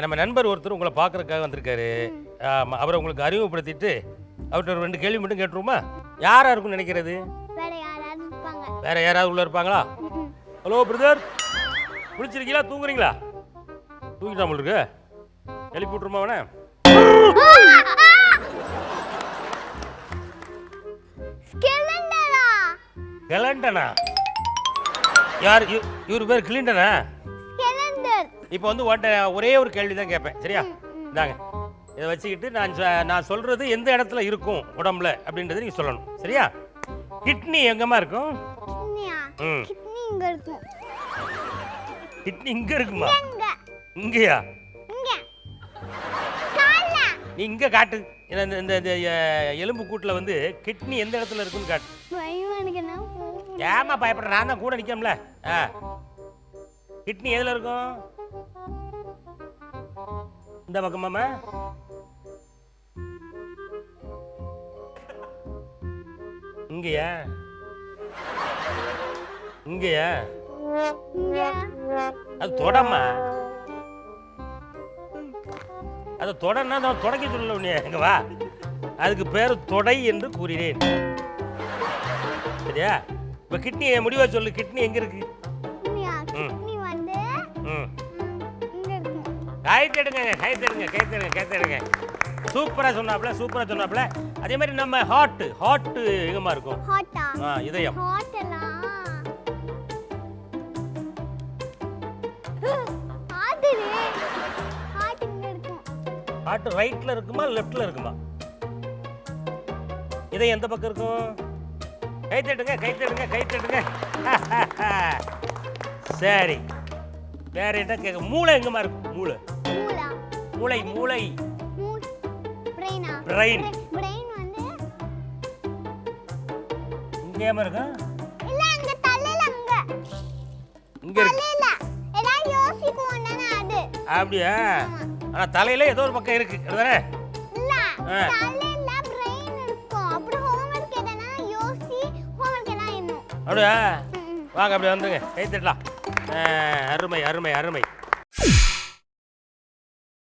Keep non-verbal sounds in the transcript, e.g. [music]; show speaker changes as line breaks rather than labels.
நம்ம நண்பர் ஒருத்தர் உங்களை பார்க்கறதுக்காக வந்திருக்காரு. ஆமாம் அவரை உங்களுக்கு அறிமுகப்படுத்திட்டு அவர்கிட்ட ஒரு ரெண்டு கேள்வி மட்டும் கேட்டுருமா யாரா இருக்கும்னு நினைக்கிறது?
வேற யாராவது
உள்ள இருப்பாங்களா. Hello brother. குளிச்சிருக்கீங்களா? தூங்குறீங்களா? தூங்கிட்டா உங்களுக்கு எழுப்பி விட்ருமா அவனை? கிளண்டனா? யார் இவ- இவர் பேர் கிளிண்டனா? இப்போ வந்து உன்ட்ட ஒரே ஒரு கேள்வி தான் கேட்பேன். சரியா? இந்தாங்க. இதை வச்சுக்கிட்டு நான் சொ- நான் சொல்றது எந்த இடத்துல இருக்கும் உடம்புல அப்படின்றத நீங்க சொல்லணும். சரியா? கிட்னி எங்கம்மா இருக்கும்?
கிட்னியா?
ம்.
கிட்னி இங்க இருக்கும்.
கிட்னி இங்க இருக்குமா?
இங்க
இங்கேயா?
இங்க. கால்ல.
நீ இங்க காட்டு. இந்த இந்த- இந்த எலும்பு கூட்டில் வந்து கிட்னி எந்த இடத்துல இருக்குன்னு காட்டு.
பயம் எனக்கு என்ன
ஏமா பயப்படுற? நான் தான் கூட நிற்கம்ல ஆ. கிட்னி எதில் இருக்கும்? இந்த பக்கமாம்மா இங்கேயா? இங்கேயா?
இங்க
அது தொடம்மா. அது தொடன்னா நான் தொடக்க சொல்லல உன்னைய. இங்க வா. அதுக்கு பேர் தொடை என்று கூறினேன். சரியா? இப்போ கிட்னி முடிவா சொல்லு. கிட்னி எங்க இருக்கு? ம்.
கிட்னி வந்து
ம்.
இங்க இருக்கும்
கை தடுங்க கை தடுங்க கை தடுங்க கை தடுங்க. சூப்பரா சொன்னாப்ல சூப்பரா சொன்னாப்ல அதே மாதிரி நம்ம ஹார்ட் ஹார்ட் எங்கம்மா இருக்கும். ஆ இதயம். ஹார்ட் ரைட்ல இருக்குமா. லெஃப்ட்ல இருக்குமா இதயம் எந்த பக்கம் இருக்கும்? கை தட்டுங்க கை தட்டுங்க கை தட்டுங்க [laughs] சரி. வேற என்ன கேட்க மூளை எங்கம்மா இருக்கும் மூளை.
மூளா.
மூளை
பிரெயினா
இங்கேயாம
அங்க
இங்க இருக்கு.
தானே
அப்படியா? ஆனா தலையில ஏதோ ஒரு பக்கம் இருக்கு.
இன்னும்.
அப்படியா? வாங்க அப்படி வந்துங்க கை தட்டலாம். அருமை அருமை அருமை.